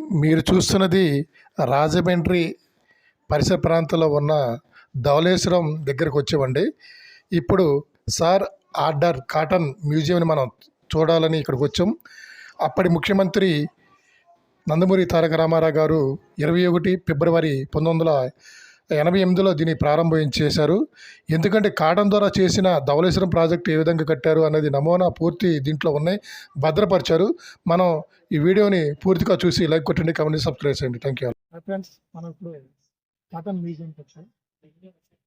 మీరు చూస్తున్నది రాజమండ్రి పరిసర ప్రాంతంలో ఉన్న ధవళేశ్వరం దగ్గరకు వచ్చామండి. ఇప్పుడు సార్ ఆర్డర్ కాటన్ మ్యూజియంని మనం చూడాలని ఇక్కడికి వచ్చాం. అప్పటి ముఖ్యమంత్రి నందమూరి తారక రామారావు గారు ఇరవై ఒకటి ఫిబ్రవరి పంతొమ్మిది వందల ఎనభై ఎనిమిదిలో దీన్ని ప్రారంభం చేశారు. ఎందుకంటే కాటన్ ద్వారా చేసిన ధవళేశ్వరం ప్రాజెక్టు ఏ విధంగా కట్టారు అనేది నమూనా పూర్తి దీంట్లో ఉన్నాయి. భద్రపరిచారు. మనం ఈ వీడియోని పూర్తిగా చూసి లైక్ కొట్టండి కమెంట్ సబ్స్క్రైబ్ చేయండి. థ్యాంక్ యూ ఫ్రెండ్స్ మనం ఇప్పుడు కాటన్ మ్యూజియంకి వచ్చాం.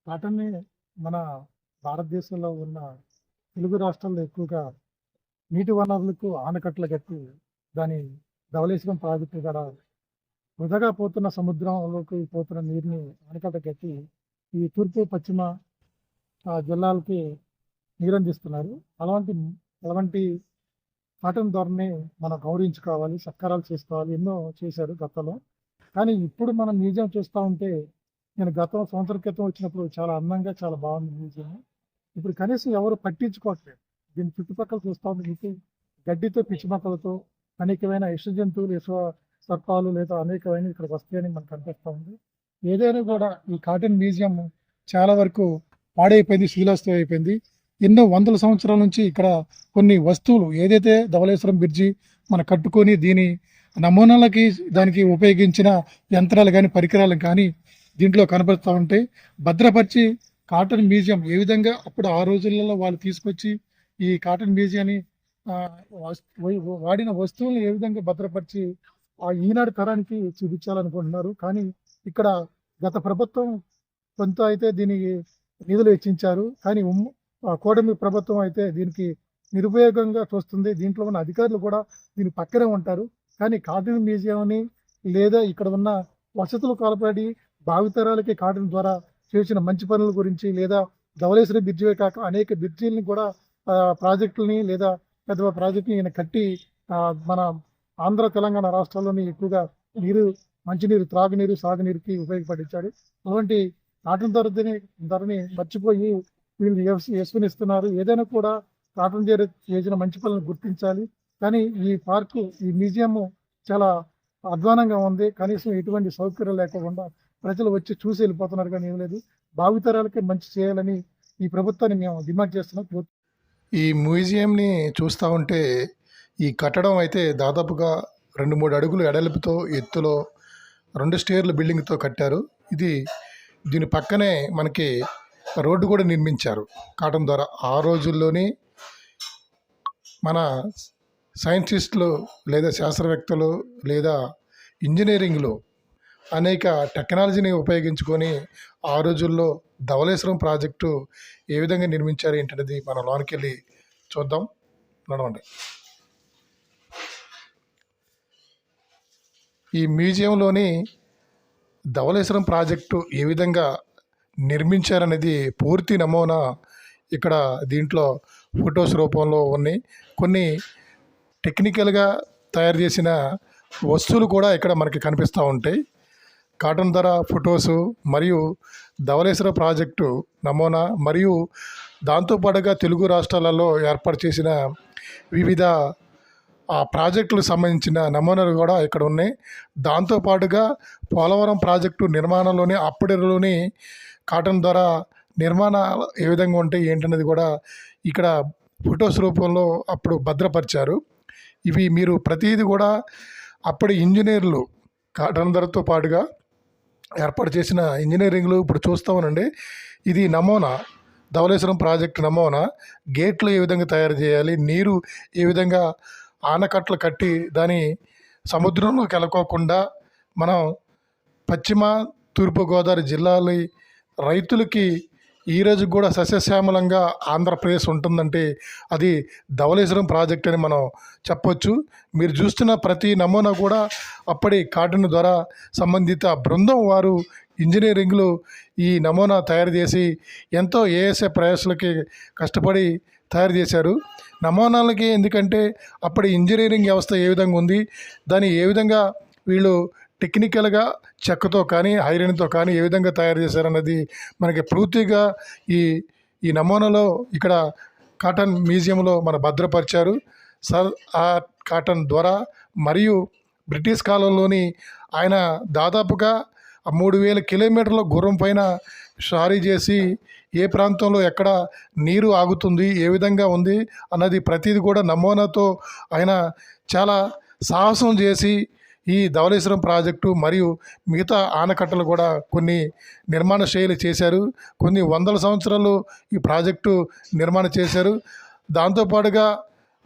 కాటన్ని మన భారతదేశంలో ఉన్న తెలుగు రాష్ట్రాల్లో ఎక్కువగా నీటి వనరులకు ఆనకట్టలు కట్టి దాని ధవళేశ్వరం ప్రాజెక్టు కూడా వృధగా పోతున్న సముద్రంలోకి పోతున్న నీరుని ఆనకట్ట కట్టి ఈ తూర్పు పశ్చిమ ఆ, జిల్లాలకి నీరు అందిస్తున్నారు అలాంటి అలాంటి కాటన్ ధరని మనం గౌరవించుకోవాలి సత్కారాలు చేసుకోవాలి ఎన్నో చేశారు గతంలో. కానీ ఇప్పుడు మనం మ్యూజియం చూస్తూ ఉంటే నేను గతం సంవత్సరం క్రితం వచ్చినప్పుడు చాలా అందంగా చాలా బాగుంది మ్యూజియం. ఇప్పుడు కనీసం ఎవరు పట్టించుకోవట్లేదు. దీని చుట్టుపక్కల చూస్తూ ఉంటే గడ్డితో పిచ్చి మొక్కలతో అనేకమైన ఇష్ట జంతువులు ఇసువ సర్పాలు లేదా అనేకమైన ఇక్కడ వస్తాయని మనకు కనిపిస్తూ ఉంది. ఏదైనా కూడా ఈ కాటన్ మ్యూజియం చాలా వరకు పాడైపోయింది శీలాస్తం అయిపోయింది ఎన్నో వందల సంవత్సరాల నుంచి ఇక్కడ కొన్ని వస్తువులు ఏదైతే ధవలేశ్వరం బ్రిడ్జి మన కట్టుకొని దీని నమూనాలకి దానికి ఉపయోగించిన యంత్రాలు కానీ పరికరాలు కానీ దీంట్లో కనపడుతూ ఉంటాయి భద్రపరిచి కాటన్ మ్యూజియం ఏ విధంగా అప్పుడు ఆ రోజులలో వాళ్ళు తీసుకొచ్చి ఈ కాటన్ మ్యూజియాన్ని వాడిన వస్తువులను ఏ విధంగా భద్రపరిచి ఆ ఈనాడు తరానికి చూపించాలనుకుంటున్నారు. కానీ ఇక్కడ గత ప్రభుత్వం కొంత అయితే దీనికి నిధులు వెచ్చించారు. కానీ ఉమ్ కూటమి ప్రభుత్వం అయితే దీనికి నిరుపయోగంగా చూస్తుంది. దీంట్లో ఉన్న అధికారులు కూడా దీని పక్కనే ఉంటారు. కానీ కాటన్ మ్యూజియంని లేదా ఇక్కడ ఉన్న వసతులు కాలపడి భావితరాలకి కాటన్ ద్వారా చేసిన మంచి పనుల గురించి లేదా ధవలేశ్వరి బ్రిడ్జివే కాక అనేక బ్రిడ్జిల్ని కూడా ప్రాజెక్టులని లేదా పెద్ద ప్రాజెక్టుని ఈయన కట్టి మన ఆంధ్ర తెలంగాణ రాష్ట్రాల్లోని ఎక్కువగా నీరు మంచినీరు త్రాగునీరు సాగునీరుకి ఉపయోగపడించాడు. అలాంటి కాటన్ ధరని ధరని మర్చిపోయి వీళ్ళు యశ్వనిస్తున్నారు ఏదైనా కూడా కాటన్ చేర చేసిన మంచి పనులను గుర్తించాలి. కానీ ఈ పార్కు ఈ మ్యూజియం చాలా అధ్వానంగా ఉంది. కనీసం ఎటువంటి సౌకర్యం లేకుండా ప్రజలు వచ్చి చూసి వెళ్ళిపోతున్నారు కానీ ఏం లేదు. భావితరాలకి మంచి చేయాలని ఈ ప్రభుత్వాన్ని మేము డిమాండ్ చేస్తున్నాం. ఈ మ్యూజియంని చూస్తూ ఉంటే ఈ కట్టడం అయితే దాదాపుగా రెండు మూడు అడుగులు ఎడల్పుతో ఎత్తులో రెండు స్టేర్ల బిల్డింగ్తో కట్టారు. ఇది దీని పక్కనే మనకి రోడ్డు కూడా నిర్మించారు. కాటన్ ద్వారా ఆ రోజుల్లోనే మన సైంటిస్టులు లేదా శాస్త్రవేత్తలు లేదా ఇంజనీరింగ్లో అనేక టెక్నాలజీని ఉపయోగించుకొని ఆ రోజుల్లో ధవళేశ్వరం ప్రాజెక్టు ఏ విధంగా నిర్మించారు ఏంటనేది మనం లోనికి వెళ్ళి చూద్దాం. నడవండి. ఈ మ్యూజియంలోని ధవళేశ్వరం ప్రాజెక్టు ఏ విధంగా నిర్మించారనేది పూర్తి నమూనా ఇక్కడ దీంట్లో ఫొటోస్ రూపంలో ఉన్నాయి. కొన్ని టెక్నికల్గా తయారు చేసిన వస్తువులు కూడా ఇక్కడ మనకి కనిపిస్తూ ఉంటాయి. కాటన్ ధర ఫొటోసు మరియు ధవళేశ్వర ప్రాజెక్టు నమూనా మరియు దాంతోపాటుగా తెలుగు రాష్ట్రాలలో ఏర్పాటు చేసిన వివిధ ఆ ప్రాజెక్టులకు సంబంధించిన నమూనాలు కూడా ఇక్కడ ఉన్నాయి. దాంతోపాటుగా పోలవరం ప్రాజెక్టు నిర్మాణంలోని అప్పటిలోని కాటన్ ద్వారా నిర్మాణాలు ఏ విధంగా ఉంటాయి ఏంటనేది కూడా ఇక్కడ ఫొటోస్ రూపంలో అప్పుడు భద్రపరిచారు. ఇవి మీరు ప్రతిదీ కూడా అప్పటి ఇంజనీర్లు కాటన్ ధరతో పాటుగా ఏర్పాటు చేసిన ఇంజనీరింగ్లు ఇప్పుడు చూస్తామనండి ఇది నమూనా ధవళేశ్వరం ప్రాజెక్టు నమూనా. గేట్లు ఏ విధంగా తయారు చేయాలి నీరు ఏ విధంగా ఆనకట్టలు కట్టి దాని సముద్రంలో కెలకోకుండా మనం పశ్చిమ తూర్పుగోదావరి జిల్లాలో రైతులకి ఈ రోజు కూడా సస్యశ్యామలంగా ఆంధ్రప్రదేశ్ ఉంటుందంటే అది ధవళేశ్వరం ప్రాజెక్ట్ అని మనం చెప్పొచ్చు. మీరు చూస్తున్న ప్రతి నమూనా కూడా అప్పటి కాటన్ ద్వారా సంబంధిత బృందం వారు ఇంజనీరింగ్లో ఈ నమూనా తయారు చేసి ఎంతో ఏఎస్ఏ ప్రయాసులకి కష్టపడి తయారు చేశారు. నమూనాలకి ఎందుకంటే అప్పటి ఇంజనీరింగ్ వ్యవస్థ ఏ విధంగా ఉంది దాన్ని ఏ విధంగా వీళ్ళు టెక్నికల్గా చెక్కతో కానీ ఐరన్తో కానీ ఏ విధంగా తయారు చేశారన్నది మనకి పూర్తిగా ఈ ఈ నమూనాలో ఇక్కడ కాటన్ మ్యూజియంలో మన భద్రపరిచారు. సర్ ఆ కాటన్ ద్వారా మరియు బ్రిటిష్ కాలంలోని ఆయన దాదాపుగా ఆ మూడు వేల కిలోమీటర్ల గుర్రం పైన షారీ చేసి ఏ ప్రాంతంలో ఎక్కడ నీరు ఆగుతుంది ఏ విధంగా ఉంది అన్నది ప్రతిదీ కూడా నమూనాతో ఆయన చాలా సాహసం చేసి ఈ ధవళేశ్వరం ప్రాజెక్టు మరియు మిగతా ఆనకట్టలు కూడా కొన్ని నిర్మాణ శైలి చేశారు. కొన్ని వందల సంవత్సరాలు ఈ ప్రాజెక్టు నిర్మాణం చేశారు. దాంతోపాటుగా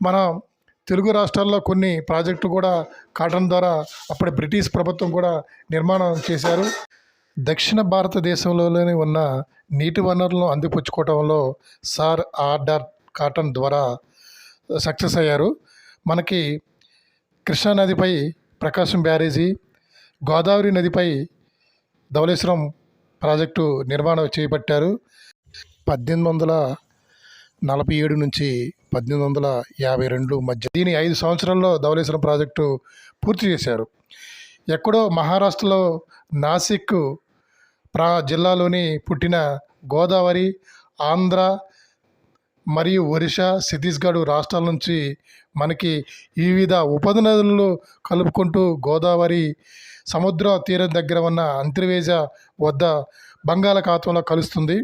మన తెలుగు రాష్ట్రాల్లో కొన్ని ప్రాజెక్టులు కూడా కాటన్ ద్వారా అప్పటి బ్రిటిష్ ప్రభుత్వం కూడా నిర్మాణం చేశారు. దక్షిణ భారతదేశంలోనే ఉన్న నీటి వనరులను అందిపుచ్చుకోవడంలో సార్ ఆర్డర్ కాటన్ ద్వారా సక్సెస్ అయ్యారు. మనకి కృష్ణానదిపై ప్రకాశం బ్యారేజీ గోదావరి నదిపై ధవళేశ్వరం ప్రాజెక్టు నిర్మాణం చేపట్టారు. పద్దెనిమిది వందల నలభై ఏడు నుంచి పద్దెనిమిది వందల యాభై రెండు మధ్య దీని ఐదు సంవత్సరాల్లో ధవళేశ్వరం ప్రాజెక్టు పూర్తి చేశారు. ఎక్కడో మహారాష్ట్రలో నాసిక్ ప్రా జిల్లాలోని పుట్టిన గోదావరి ఆంధ్ర మరియు ఒరిస్సా ఛత్తీస్గఢ్ రాష్ట్రాల నుంచి మనకి వివిధ ఉపనదులను కలుపుకుంటూ గోదావరి సముద్ర తీరం దగ్గర ఉన్న అంతర్వేజ వద్ద బంగాళాఖాతంలో కలుస్తుంది.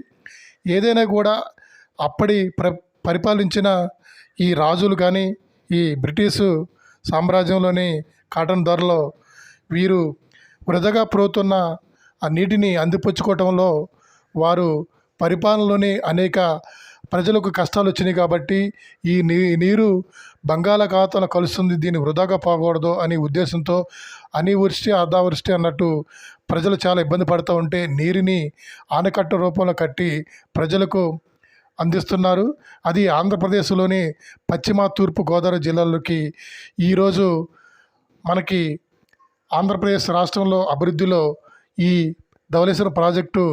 ఏదైనా కూడా అప్పటి ప్ర పరిపాలించిన ఈ రాజులు కానీ ఈ బ్రిటిషు సామ్రాజ్యంలోని కాటన్ ధరలో వీరు వృధగా ప్రోతున్న ఆ నీటిని అందిపుచ్చుకోవటంలో వారు పరిపాలనలోని అనేక ప్రజలకు కష్టాలు వచ్చినాయి కాబట్టి ఈ నీ నీరు బంగాళాఖాతంలో కలుస్తుంది దీన్ని వృధాగా పోకూడదు అనే ఉద్దేశంతో అనివృష్టి అర్ధావృష్టి అన్నట్టు ప్రజలు చాలా ఇబ్బంది పడుతూ ఉంటే నీరుని ఆనకట్ట రూపంలో కట్టి ప్రజలకు అందిస్తున్నారు. అది ఆంధ్రప్రదేశ్లోని పశ్చిమ తూర్పు గోదావరి జిల్లాలోకి ఈరోజు మనకి ఆంధ్రప్రదేశ్ రాష్ట్రంలో అభివృద్ధిలో ఈ ధవలేశ్వరం ప్రాజెక్టు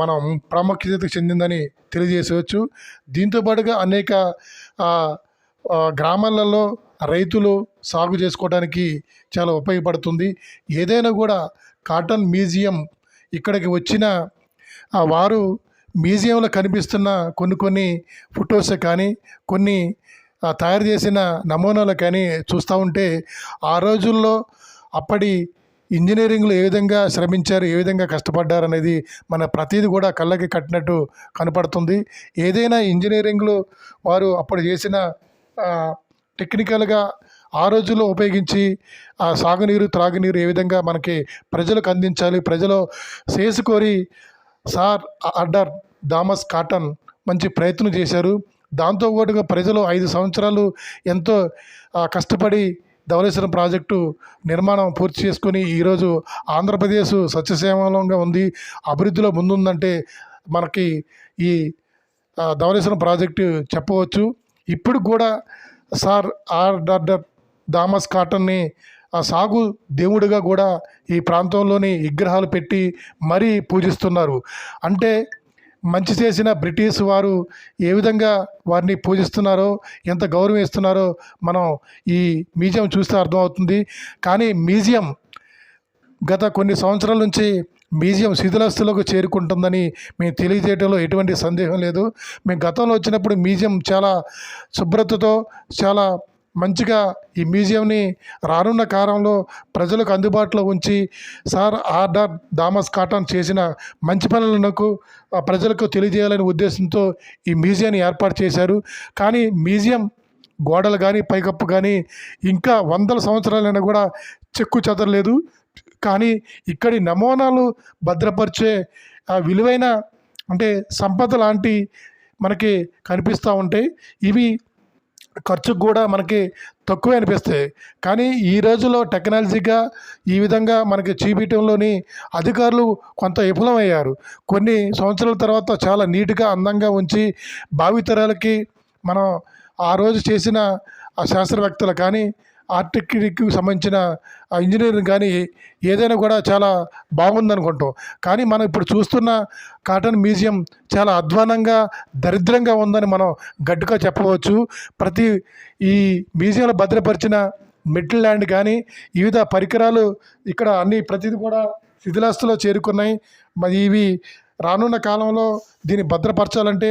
మనం ప్రాముఖ్యతకు చెందిందని తెలియజేసవచ్చు దీంతో పాటుగా అనేక గ్రామాలలో రైతులు సాగు చేసుకోవడానికి చాలా ఉపయోగపడుతుంది. ఏదైనా కూడా కాటన్ మ్యూజియం ఇక్కడికి వచ్చిన వారు మ్యూజియంలో కనిపిస్తున్న కొన్ని కొన్ని ఫొటోస్ కానీ కొన్ని తయారు చేసిన నమూనాలు కానీ చూస్తూ ఉంటే ఆ రోజుల్లో అప్పటి ఇంజనీరింగ్లో ఏ విధంగా శ్రమించారు ఏ విధంగా కష్టపడ్డారు అనేది మన ప్రతిదీ కూడా కళ్ళకి కట్టినట్టు కనపడుతుంది. ఏదైనా ఇంజనీరింగ్లో వారు అప్పుడు చేసిన టెక్నికల్గా ఆ రోజుల్లో ఉపయోగించి ఆ సాగునీరు త్రాగునీరు ఏ విధంగా మనకి ప్రజలకు అందించాలి ప్రజలు చేసుకొని సార్ ఆర్డర్ థామస్ కాటన్ మంచి ప్రయత్నం చేశారు. దాంతో పాటుగా ప్రజలు ఐదు సంవత్సరాలు ఎంతో కష్టపడి ధవలేశ్వరం ప్రాజెక్టు నిర్మాణం పూర్తి చేసుకుని ఈరోజు ఆంధ్రప్రదేశ్ సత్యసేవలంగా ఉంది. అభివృద్ధిలో ముందుందంటే మనకి ఈ ధవలేశ్వరం ప్రాజెక్టు చెప్పవచ్చు. ఇప్పుడు కూడా సార్ ఆర్డర్ థామస్ కాటన్ని ఆ సాగు దేవుడిగా కూడా ఈ ప్రాంతంలోని విగ్రహాలు పెట్టి మరీ పూజిస్తున్నారు. అంటే మంచి చేసిన బ్రిటిష్ వారు ఏ విధంగా వారిని పూజిస్తున్నారో ఎంత గౌరవం ఇస్తున్నారో మనం ఈ మ్యూజియం చూస్తే అర్థమవుతుంది. కానీ మ్యూజియం గత కొన్ని సంవత్సరాల నుంచి మ్యూజియం శిథిలస్తులకు చేరుకుంటుందని మేము తెలియజేయడంలో ఎటువంటి సందేహం లేదు. మేము గతంలో వచ్చినప్పుడు మ్యూజియం చాలా శుభ్రతతో చాలా మంచిగా ఈ మ్యూజియంని రానున్న కాలంలో ప్రజలకు అందుబాటులో ఉంచి సార్ ఆర్డర్ థామస్ కాటన్ చేసిన మంచి పనులకు ఆ, ప్రజలకు తెలియజేయాలనే ఉద్దేశంతో ఈ మ్యూజియాన్ని ఏర్పాటు చేశారు. కానీ మ్యూజియం గోడలు కానీ పైకప్పు కానీ ఇంకా వందల సంవత్సరాలైనా కూడా చెక్కు చెదరలేదు. కానీ ఇక్కడి నమూనాలు భద్రపరిచే ఆ విలువైన అంటే సంపద లాంటి మనకి కనిపిస్తూ ఉంటాయి. ఇవి ఖర్చుకు కూడా మనకి తక్కువే అనిపిస్తాయి. కానీ ఈ రోజుల్లో టెక్నాలజీగా ఈ విధంగా మనకి చూపించడంలోని అధికారులు కొంత విఫలమయ్యారు. కొన్ని సంవత్సరాల తర్వాత చాలా నీట్గా అందంగా ఉంచి భావితరాలకి మనం ఆ రోజు చేసిన ఆ శాస్త్రవేత్తలు కానీ ఆర్టిక్కి సంబంధించిన ఇంజనీరింగ్ కానీ ఏదైనా కూడా చాలా బాగుందనుకుంటాం. కానీ మనం ఇప్పుడు చూస్తున్న కాటన్ మ్యూజియం చాలా అధ్వానంగా దరిద్రంగా ఉందని మనం గట్టిగా చెప్పవచ్చు. ప్రతి ఈ మ్యూజియంలో భద్రపరిచిన మిడిల్ ల్యాండ్ కానీ వివిధ పరికరాలు ఇక్కడ అన్ని ప్రతిదీ కూడా శిథిలాస్తులో చేరుకున్నాయి. మరి ఇవి రానున్న కాలంలో దీన్ని భద్రపరచాలంటే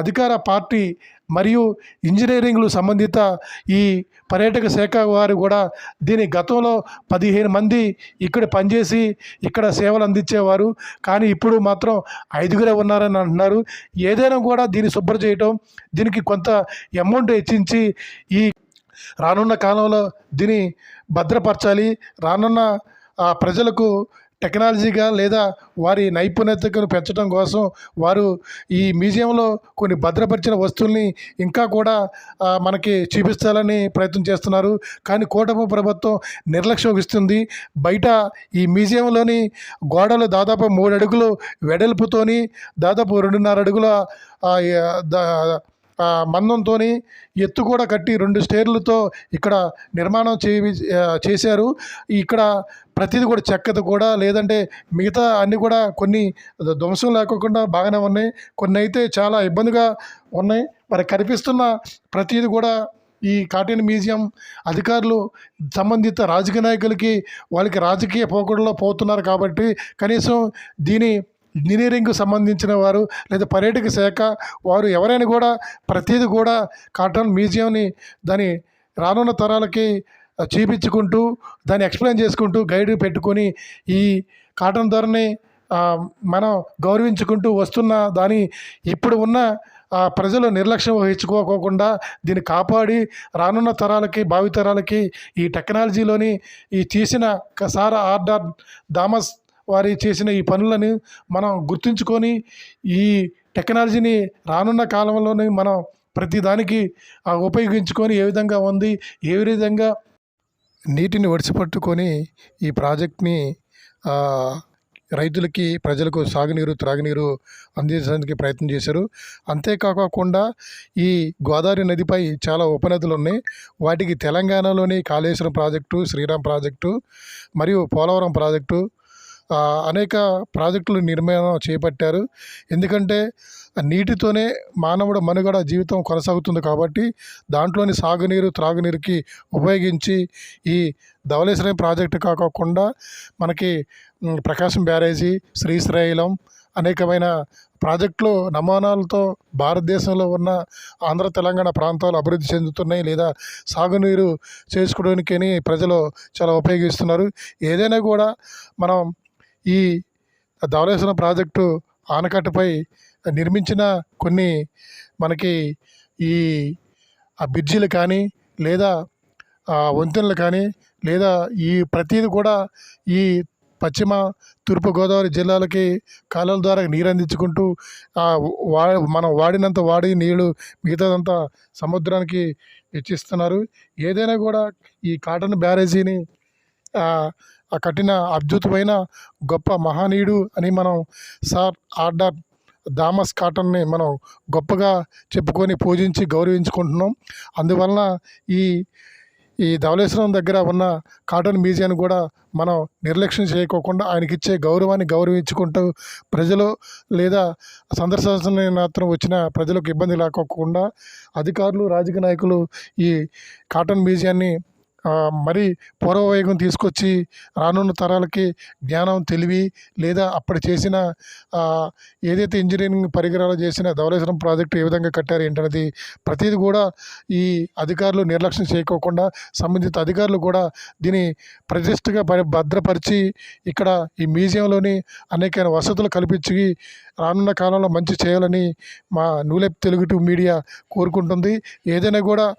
అధికార పార్టీ మరియు ఇంజనీరింగ్లు సంబంధిత ఈ పర్యాటక శాఖ వారు కూడా దీని గతంలో పదిహేను మంది ఇక్కడ పనిచేసి ఇక్కడ సేవలు అందించేవారు. కానీ ఇప్పుడు మాత్రం ఐదుగురే ఉన్నారని అంటున్నారు. ఏదైనా కూడా దీన్ని శుభ్రం చేయటం దీనికి కొంత అమౌంట్ హెచ్చించి ఈ రానున్న కాలంలో దీన్ని భద్రపరచాలి. రానున్న ప్రజలకు టెక్నాలజీగా లేదా వారి నైపుణ్యతను పెంచడం కోసం వారు ఈ మ్యూజియంలో కొన్ని భద్రపరిచిన వస్తువుల్ని ఇంకా కూడా మనకి చూపిస్తాలని ప్రయత్నం చేస్తున్నారు. కానీ కూటమి ప్రభుత్వం నిర్లక్ష్యం వహిస్తుంది. బయట ఈ మ్యూజియంలోని గోడలు దాదాపు మూడు అడుగులు వెడల్పుతోని దాదాపు రెండున్నర అడుగుల మందంతో మందంతోని ఎత్తు కూడా కట్టి రెండు స్టేర్లతో ఇక్కడ నిర్మాణం చే చేశారు. ఇక్కడ ప్రతిది కూడా చెక్కది కూడా లేదంటే మిగతా అన్నీ కూడా కొన్ని ధ్వంసం లేకోకుండా బాగానే ఉన్నాయి. కొన్ని అయితే చాలా ఇబ్బందిగా ఉన్నాయి. మరి కనిపిస్తున్న ప్రతిది కూడా ఈ కాటన్ మ్యూజియం అధికారులు సంబంధిత రాజకీయ నాయకులకి వాళ్ళకి రాజకీయ పోకడలో పోతున్నారు కాబట్టి కనీసం దీని ఇంజనీరింగ్కు సంబంధించిన వారు లేదా పర్యాటక శాఖ వారు ఎవరైనా కూడా ప్రతిదీ కూడా కాటన్ మ్యూజియంని దాని రానున్న తరాలకి చూపించుకుంటూ దాన్ని ఎక్స్ప్లెయిన్ చేసుకుంటూ గైడ్ పెట్టుకొని ఈ కాటన్ ధరని మనం గౌరవించుకుంటూ వస్తున్న దాని ఇప్పుడు ఉన్న ప్రజలు నిర్లక్ష్యం వహించుకోకుండా దీన్ని కాపాడి రానున్న తరాలకి భావితరాలకి ఈ టెక్నాలజీలోని ఈ చేసిన సారా ఆర్డర్ థామస్ వారి చేసిన ఈ పనులను మనం గుర్తుంచుకొని ఈ టెక్నాలజీని రానున్న కాలంలోనే మనం ప్రతి దానికి ఉపయోగించుకొని ఏ విధంగా ఉంది ఏ విధంగా నీటిని ఒడిసిపట్టుకొని ఈ ప్రాజెక్ట్ని రైతులకి ప్రజలకు సాగునీరు త్రాగునీరు అందించడానికి ప్రయత్నం చేశారు. అంతేకాకుండా ఈ గోదావరి నదిపై చాలా ఉపనదులు ఉన్నాయి. వాటికి తెలంగాణలోని కాళేశ్వరం ప్రాజెక్టు శ్రీరామ్ ప్రాజెక్టు మరియు పోలవరం ప్రాజెక్టు అనేక ప్రాజెక్టులు నిర్మాణం చేపట్టారు. ఎందుకంటే నీటితోనే మానవుడు మనుగడ జీవితం కొనసాగుతుంది కాబట్టి దాంట్లోని సాగునీరు త్రాగునీరుకి ఉపయోగించి ఈ ధవలేశ్వరం ప్రాజెక్టు కాకుండా మనకి ప్రకాశం బ్యారేజీ శ్రీశైలం అనేకమైన ప్రాజెక్టులు నమూనాలతో భారతదేశంలో ఉన్న ఆంధ్ర తెలంగాణ ప్రాంతాలు అభివృద్ధి చెందుతున్నాయి లేదా సాగునీరు చేసుకోవడానికని ప్రజలు చాలా ఉపయోగిస్తున్నారు. ఏదైనా కూడా మనం ఈ ధవలేశ్వరం ప్రాజెక్టు ఆనకట్టపై నిర్మించిన కొన్ని మనకి ఈ ఆ బ్రిడ్జిలు కానీ లేదా వంతెనలు కానీ లేదా ఈ ప్రతిదీ కూడా ఈ పశ్చిమ తూర్పుగోదావరి జిల్లాలకి కాలువల ద్వారా నీరు అందించుకుంటూ వా మనం వాడినంత వాడి నీళ్ళు మిగతాదంతా సముద్రానికి ఇచ్చిస్తున్నారు ఏదైనా కూడా ఈ కాటన్ బ్యారేజీని ఆ, కఠిన అద్భుతమైన గొప్ప మహనీయుడు అని మనం సార్ ఆర్డర్ థామస్ కాటన్ని మనం గొప్పగా చెప్పుకొని పూజించి గౌరవించుకుంటున్నాం. అందువలన ఈ ఈ ధవళేశ్వరం దగ్గర ఉన్న కాటన్ మ్యూజియాన్ని కూడా మనం నిర్లక్ష్యం చేయకోకుండా ఆయనకి ఇచ్చే గౌరవాన్ని గౌరవించుకుంటూ ప్రజలు లేదా సందర్శన మాత్రం వచ్చిన ప్రజలకు ఇబ్బంది లేకోకుండా అధికారులు రాజకీయ నాయకులు ఈ కాటన్ మ్యూజియాన్ని మరి పూర్వవేగం తీసుకొచ్చి రానున్న తరాలకి జ్ఞానం తెలివి లేదా అప్పుడు చేసిన ఏదైతే ఇంజనీరింగ్ పరికరాలు చేసిన ధవలేశ్వరం ప్రాజెక్టు ఏ విధంగా కట్టారు ఏంటనేది ప్రతిదీ కూడా ఈ అధికారులు నిర్లక్ష్యం చేయకోకుండా సంబంధిత అధికారులు కూడా దీని ప్రతిష్టగా భద్రపరిచి ఇక్కడ ఈ మ్యూజియంలోని అనేక వసతులు కల్పించి రానున్న కాలంలో మంచి చేయాలని మా నూలెప్ తెలుగు టూ మీడియా కోరుకుంటుంది. ఏదైనా కూడా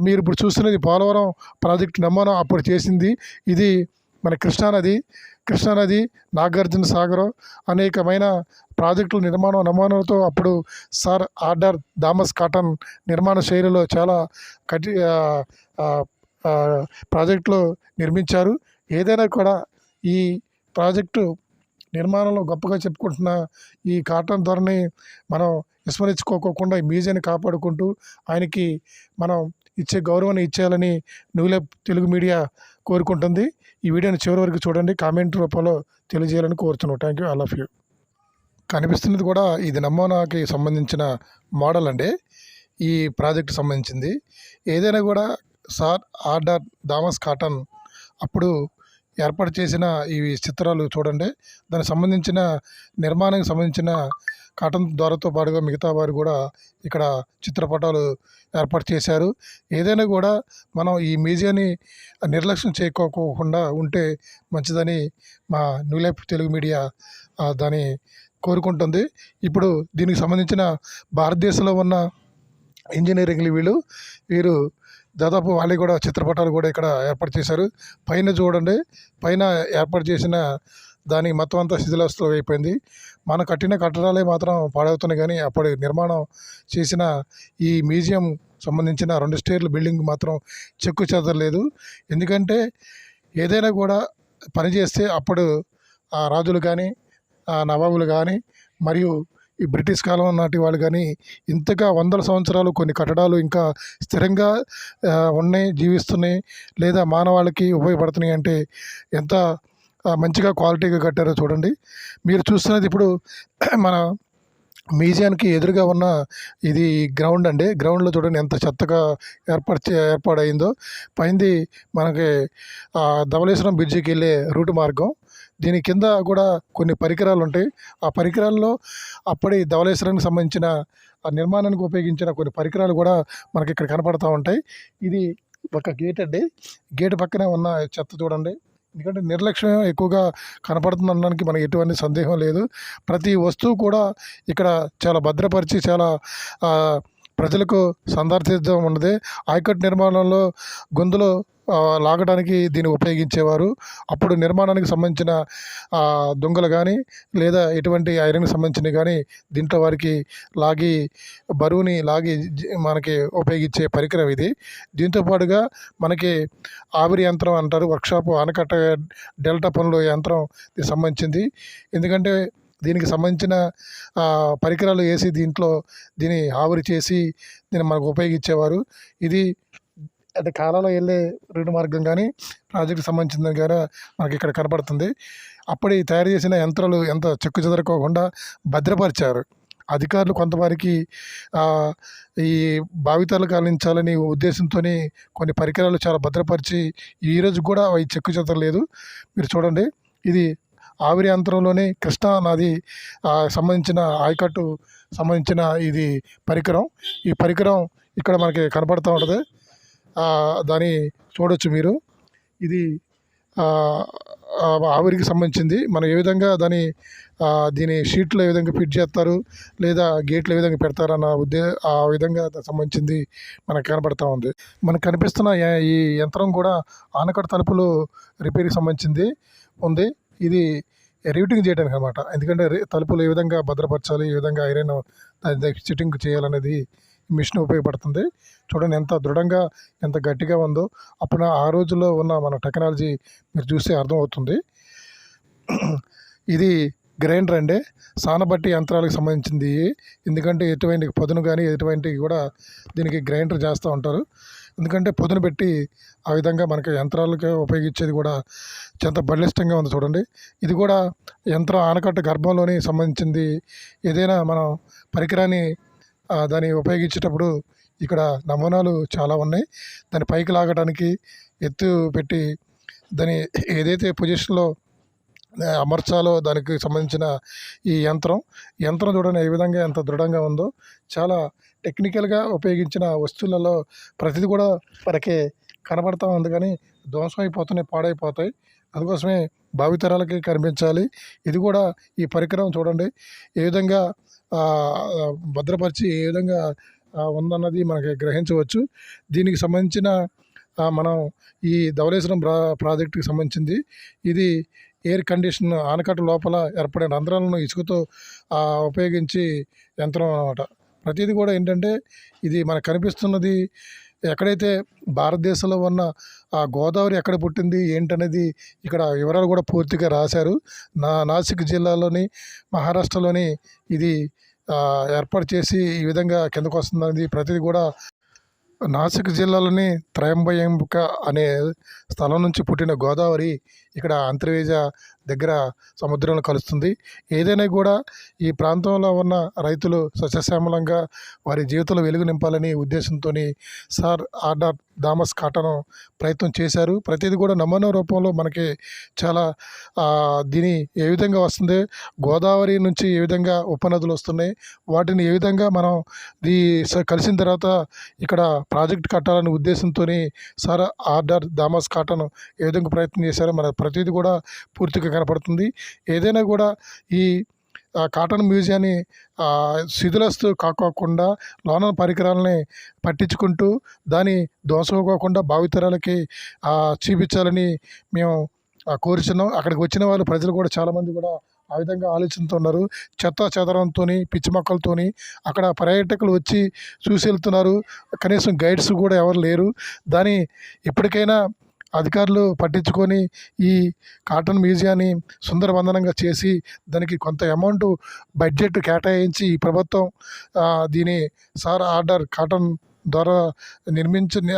మీరు ఇప్పుడు చూస్తున్నది పోలవరం ప్రాజెక్టు నమూనా అప్పుడు చేసింది. ఇది మన కృష్ణానది కృష్ణానది నాగార్జున సాగరం అనేకమైన ప్రాజెక్టుల నిర్మాణం నమూనాలతో అప్పుడు సార్ ఆర్డర్ థామస్ కాటన్ నిర్మాణ శైలిలో చాలా కఠి ప్రాజెక్టులు నిర్మించారు. ఏదైనా కూడా ఈ ప్రాజెక్టు నిర్మాణంలో గొప్పగా చెప్పుకుంటున్న ఈ కాటన్ ధరని మనం విస్మరించుకోకుండా ఈ మ్యూజియాన్ని కాపాడుకుంటూ ఆయనకి మనం ఇచ్చే గౌరవాన్ని ఇచ్చేయాలని నువ్వులే తెలుగు మీడియా కోరుకుంటుంది. ఈ వీడియోని చివరి వరకు చూడండి. కామెంట్ రూపంలో తెలియజేయాలని కోరుతున్నాం. Thank you I love you కనిపిస్తున్నది కూడా ఇది నమూనాకి సంబంధించిన మోడల్ అండి. ఈ ప్రాజెక్ట్ సంబంధించింది. ఏదైనా కూడా సార్ ఆర్డర్ థామస్ కాటన్ అప్పుడు ఏర్పాటు చేసిన ఈ చిత్రాలు చూడండి. దానికి సంబంధించిన నిర్మాణానికి సంబంధించిన కాటన్ ద్వారాతో పాటుగా మిగతా వారు కూడా ఇక్కడ చిత్రపటాలు ఏర్పాటు చేశారు. ఏదైనా కూడా మనం ఈ మ్యూజియాన్ని నిర్లక్ష్యం చేయకోకుండా ఉంటే మంచిదని మా న్యూ లైఫ్ తెలుగు మీడియా దాని కోరుకుంటుంది. ఇప్పుడు దీనికి సంబంధించిన భారతదేశంలో ఉన్న ఇంజనీరింగ్ వీళ్ళు వీరు దాదాపు వాళ్ళు కూడా చిత్రపటాలు కూడా ఇక్కడ ఏర్పాటు చేశారు. పైన చూడండి పైన ఏర్పాటు చేసిన దాని మొత్తం అంతా శిథిలాస్తు అయిపోయింది. మన కట్టిన కట్టడాలే మాత్రం పాడవుతున్నాయి కానీ అప్పటి నిర్మాణం చేసిన ఈ మ్యూజియం సంబంధించిన రెండు స్టేర్ల బిల్డింగ్ మాత్రం చెక్కు చెదరలేదు. ఎందుకంటే ఏదైనా కూడా పనిచేస్తే అప్పుడు ఆ రాజులు కానీ ఆ నవాబులు కానీ మరియు ఈ బ్రిటిష్ కాలం నాటి వాళ్ళు కానీ ఇంతగా వందల సంవత్సరాలు కొన్ని కట్టడాలు ఇంకా స్థిరంగా ఉన్నాయి జీవిస్తున్నాయి లేదా మానవాళికి ఉపయోగపడుతున్నాయి అంటే ఎంత మంచిగా క్వాలిటీగా కట్టారో చూడండి. మీరు చూస్తున్నది ఇప్పుడు మన మ్యూజియానికి ఎదురుగా ఉన్న ఇది గ్రౌండ్ అండి. గ్రౌండ్లో చూడండి ఎంత చెత్తగా ఏర్పాటు చే ఏర్పాటైందో పైంది మనకి ఆ, ధవళేశ్వరం బ్రిడ్జికి వెళ్ళే రూట్ మార్గం. దీని కింద కూడా కొన్ని పరికరాలు ఉంటాయి. ఆ పరికరాల్లో అప్పటి ధవలేశ్వరానికి సంబంధించిన ఆ నిర్మాణానికి ఉపయోగించిన కొన్ని పరికరాలు కూడా మనకి ఇక్కడ కనపడతా ఉంటాయి. ఇది ఒక గేట్ అండి. గేట్ పక్కనే ఉన్న చెత్త చూడండి. ఎందుకంటే నిర్లక్ష్యం ఎక్కువగా కనపడుతుంది అనడానికి మనకి ఎటువంటి సందేహం లేదు. ప్రతి వస్తువు కూడా ఇక్కడ చాలా భద్రపరిచి చాలా ప్రజలకు సందర్శిద్దాం ఉన్నది. ఆయకట్టు నిర్మాణంలో గొంతులో లాగడానికి దీన్ని ఉపయోగించేవారు. అప్పుడు నిర్మాణానికి సంబంధించిన దొంగలు కానీ లేదా ఎటువంటి ఐరన్కి సంబంధించినవి కానీ దీంట్లో వారికి లాగి బరువుని లాగి మనకి ఉపయోగించే పరికరం ఇది. దీంతో పాటుగా మనకి ఆవిరి యంత్రం అంటారు వర్క్షాప్ ఆనకట్ట డెల్టా పనులు యంత్రం సంబంధించింది. ఎందుకంటే దీనికి సంబంధించిన పరికరాలు వేసి దీంట్లో దీన్ని ఆవిరి చేసి దీన్ని మనకు ఉపయోగించేవారు. ఇది అది కాలంలో వెళ్ళే రోడ్డు మార్గం కానీ ప్రాజెక్టుకి సంబంధించింది కానీ మనకి ఇక్కడ కనపడుతుంది. అప్పటి తయారు చేసిన యంత్రాలు ఎంత చెక్కు చెదరకోకుండా భద్రపరిచారు. అధికారులు కొంతవరకు ఈ భావితాలు కాలించాలని ఉద్దేశంతో కొన్ని పరికరాలు చాలా భద్రపరిచి ఈ రోజు కూడా అవి చెక్కు చెదరలేదు. మీరు చూడండి ఇది ఆవిరి యంత్రంలోనే కృష్ణా నది సంబంధించిన ఆయకట్టు సంబంధించిన ఇది పరికరం. ఈ పరికరం ఇక్కడ మనకి కనపడుతూ ఉంటుంది. దాన్ని చూడొచ్చు మీరు. ఇది ఆవిరికి సంబంధించింది. మనం ఏ విధంగా దాని దీని షీట్లో ఏ విధంగా ఫిట్ చేస్తారు లేదా గేట్లు ఏ విధంగా పెడతారన్న ఉద్దే ఆ విధంగా సంబంధించింది మనకు కనపడతా ఉంది. మనకు కనిపిస్తున్న ఈ యంత్రం కూడా ఆనకట్ట తలుపులు రిపేర్కి సంబంధించింది ఉంది. ఇది రీటింగ్ చేయడానికి అనమాట ఎందుకంటే తలుపులు ఏ విధంగా భద్రపరచాలి ఏ విధంగా ఐరన్ సిట్టింగ్ చేయాలనేది మిషన్ ఉపయోగపడుతుంది. చూడండి ఎంత దృఢంగా ఎంత గట్టిగా ఉందో. అప్పుడు ఆ రోజుల్లో ఉన్న మన టెక్నాలజీ మీరు చూస్తే అర్థమవుతుంది. ఇది గ్రైండర్ అండి. సానబట్టి యంత్రాలకు సంబంధించింది. ఎందుకంటే ఎటువంటి పొదును కానీ ఎటువంటి కూడా దీనికి గ్రైండర్ చేస్తూ ఉంటారు. ఎందుకంటే పొదును పెట్టి ఆ విధంగా మనకి యంత్రాలకు ఉపయోగించేది కూడా ఎంత బలిష్టంగా ఉంది చూడండి. ఇది కూడా యంత్రం ఆనకట్ట గర్భంలోని సంబంధించింది. ఏదైనా మనం పరికరాన్ని దాన్ని ఉపయోగించేటప్పుడు ఇక్కడ నమూనాలు చాలా ఉన్నాయి. దాన్ని పైకి లాగడానికి ఎత్తు పెట్టి దాని ఏదైతే పొజిషన్లో అమర్చాలో దానికి సంబంధించిన ఈ యంత్రం యంత్రం చూడండి ఏ విధంగా ఎంత దృఢంగా ఉందో చాలా టెక్నికల్గా ఉపయోగించిన వస్తువులలో ప్రతిదీ కూడా మనకి కనబడతా ఉంది కానీ ధ్వంసం అయిపోతున్నాయి పాడైపోతాయి. అందుకోసమే భావితరాలకి కనిపించాలి. ఇది కూడా ఈ పరికరం చూడండి. ఏ విధంగా భద్రపరిచి ఏ విధంగా ఉందన్నది మనకి గ్రహించవచ్చు. దీనికి సంబంధించిన మనం ఈ ధవలేశ్వరం ప్రా ప్రాజెక్టుకి సంబంధించింది. ఇది ఎయిర్ కండిషన్ ఆనకట్ట లోపల ఏర్పడిన రంధ్రాలను ఇసుకతో ఉపయోగించి యంత్రం అనమాట ప్రతిదీ కూడా ఏంటంటే ఇది మనకు కనిపిస్తున్నది ఎక్కడైతే భారతదేశంలో ఉన్న ఆ గోదావరి ఎక్కడ పుట్టింది ఏంటనేది ఇక్కడ వివరాలు కూడా పూర్తిగా రాశారు. నా నాసిక్ జిల్లాలోని మహారాష్ట్రలోని ఇది ఏర్పాటు చేసి ఈ విధంగా కిందకు వస్తుందనేది ప్రతిదీ కూడా నాసిక్ జిల్లాలోని త్రయంబయంబిక అనే స్థలం నుంచి పుట్టిన గోదావరి ఇక్కడ అంతర్వేజ దగ్గర సముద్రంలో కలుస్తుంది. ఏదైనా కూడా ఈ ప్రాంతంలో ఉన్న రైతులు సస్యశ్యామలంగా వారి జీవితంలో వెలుగు నింపాలని ఉద్దేశంతో సార్ ఆర్డర్ థామస్ కాటన్ ప్రయత్నం చేశారు. ప్రతిదీ కూడా నమూనా రూపంలో మనకి చాలా దీని ఏ విధంగా వస్తుంది? గోదావరి నుంచి ఏ విధంగా ఉపనదులు వస్తున్నాయి? వాటిని ఏ విధంగా మనం ఈ కలిసిన తర్వాత ఇక్కడ ప్రాజెక్ట్ కట్టాలనే ఉద్దేశంతో సార్ ఆర్డర్ థామస్ కాటన్ ఏ విధంగా ప్రయత్నం చేశారో మన ప్రతిదీ కూడా పూర్తిగా కనపడుతుంది. ఏదైనా కూడా ఈ కాటన్ మ్యూజియాన్ని ఆ, శిథిలస్తూ కాకోకుండా లోన పరికరాలని పట్టించుకుంటూ దాని దోసకోకుండా భావితరాలకి చూపించాలని మేము కోరుచున్నాం. అక్కడికి వచ్చిన వాళ్ళు ప్రజలు కూడా చాలామంది కూడా ఆ విధంగా ఆలోచిస్తున్నారు చెత్త చెదరంతో పిచ్చి మొక్కలతోని అక్కడ పర్యాటకులు వచ్చి చూసి వెళ్తున్నారు కనీసం గైడ్స్ కూడా ఎవరు లేరు. దాని ఇప్పటికైనా అధికారులు పట్టించుకొని ఈ కాటన్ మ్యూజియాన్ని సుందరవందనంగా చేసి దానికి కొంత అమౌంట్ బడ్జెట్ కేటాయించి ఈ ప్రభుత్వం దీని సార్ ఆర్డర్ కాటన్ ద్వారా నిర్మించిన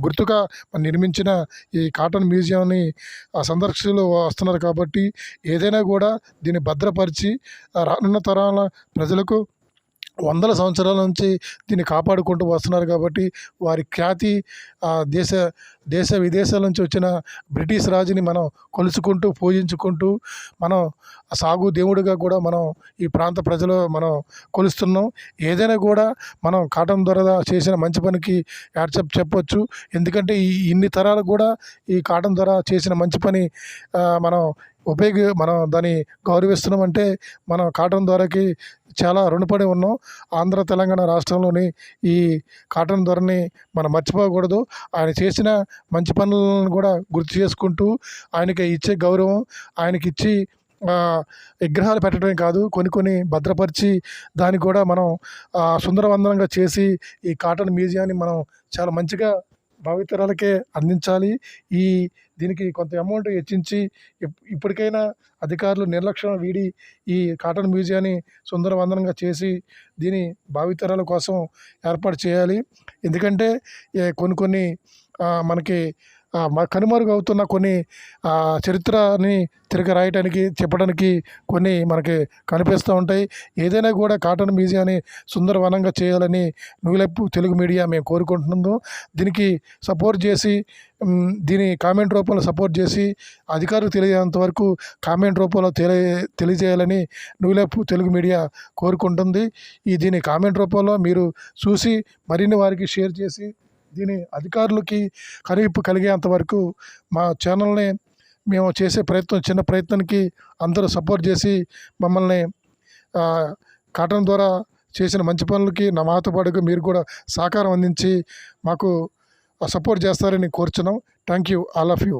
గుర్తుగా నిర్మించిన ఈ కాటన్ మ్యూజియంని ఆ సందర్శకులు వస్తున్నారు కాబట్టి ఏదైనా కూడా దీన్ని భద్రపరిచి రానున్న తరాల ప్రజలకు వందల సంవత్సరాల నుంచి దీన్ని కాపాడుకుంటూ వస్తున్నారు కాబట్టి వారి ఖ్యాతి దేశ దేశ విదేశాల నుంచి వచ్చిన బ్రిటిష్ రాజుని మనం కొలుచుకుంటూ పూజించుకుంటూ మనం సాగు దేవుడిగా కూడా మనం ఈ ప్రాంత ప్రజలు మనం కొలుస్తున్నాం. ఏదైనా కూడా మనం కాటన్ ద్వారా చేసిన మంచి పనికి యాడ్సప్ చెప్పొచ్చు. ఎందుకంటే ఈ ఇన్ని తరాలు కూడా ఈ కాటన్ ద్వారా చేసిన మంచి పని మనం ఉపయోగ మనం దాన్ని గౌరవిస్తున్నాం అంటే మనం కాటన్ ద్వారాకి చాలా రుణపడి ఉన్నాం. ఆంధ్ర తెలంగాణ రాష్ట్రంలోని ఈ కాటన్ ధరని మనం మర్చిపోకూడదు. ఆయన చేసిన మంచి పనులను కూడా గుర్తు చేసుకుంటూ ఆయనకి ఇచ్చే గౌరవం ఆయనకి ఇచ్చి విగ్రహాలు పెట్టడమే కాదు కొన్ని కొన్ని భద్రపరిచి దాన్ని కూడా మనం సుందరవందనంగా చేసి ఈ కాటన్ మ్యూజియాన్ని మనం చాలా మంచిగా భావితరాలకే అందించాలి. ఈ దీనికి కొంత అమౌంట్ హెచ్చించి ఇప్- ఇప్పటికైనా అధికారులు నిర్లక్ష్యం వీడి ఈ కాటన్ మ్యూజియాన్ని సుందరవందనంగా చేసి దీని భావితరాల కోసం ఏర్పాటు చేయాలి. ఎందుకంటే కొన్ని కొన్ని మనకి కనుమరుగవుతున్న కొన్ని చరిత్రని తిరగ రాయటానికి చెప్పడానికి కొన్ని మనకి కనిపిస్తూ ఉంటాయి. ఏదైనా కూడా కాటన్ మ్యూజియాన్ని సుందరవనంగా చేయాలని నువ్వులెప్పు తెలుగు మీడియా మేము కోరుకుంటున్నాము. దీనికి సపోర్ట్ చేసి దీని కామెంట్ రూపంలో సపోర్ట్ చేసి అధికారులు తెలియనంత వరకు కామెంట్ రూపంలో తెలియ తెలియజేయాలని నువ్వులెప్పు తెలుగు మీడియా కోరుకుంటుంది. ఈ దీని కామెంట్ రూపంలో మీరు చూసి మరిన్ని వారికి షేర్ చేసి దీని అధికారులకి కనువిప్పు కలిగేంత వరకు మా ఛానల్ని మేము చేసే ప్రయత్నం చిన్న ప్రయత్నానికి అందరూ సపోర్ట్ చేసి మమ్మల్ని కాటన్ ద్వారా చేసిన మంచి పనులకి నా మాతో పాటుగా మీరు కూడా సహకారం అందించి మాకు సపోర్ట్ చేస్తారని కోరుచున్నాం. Thank you all of you.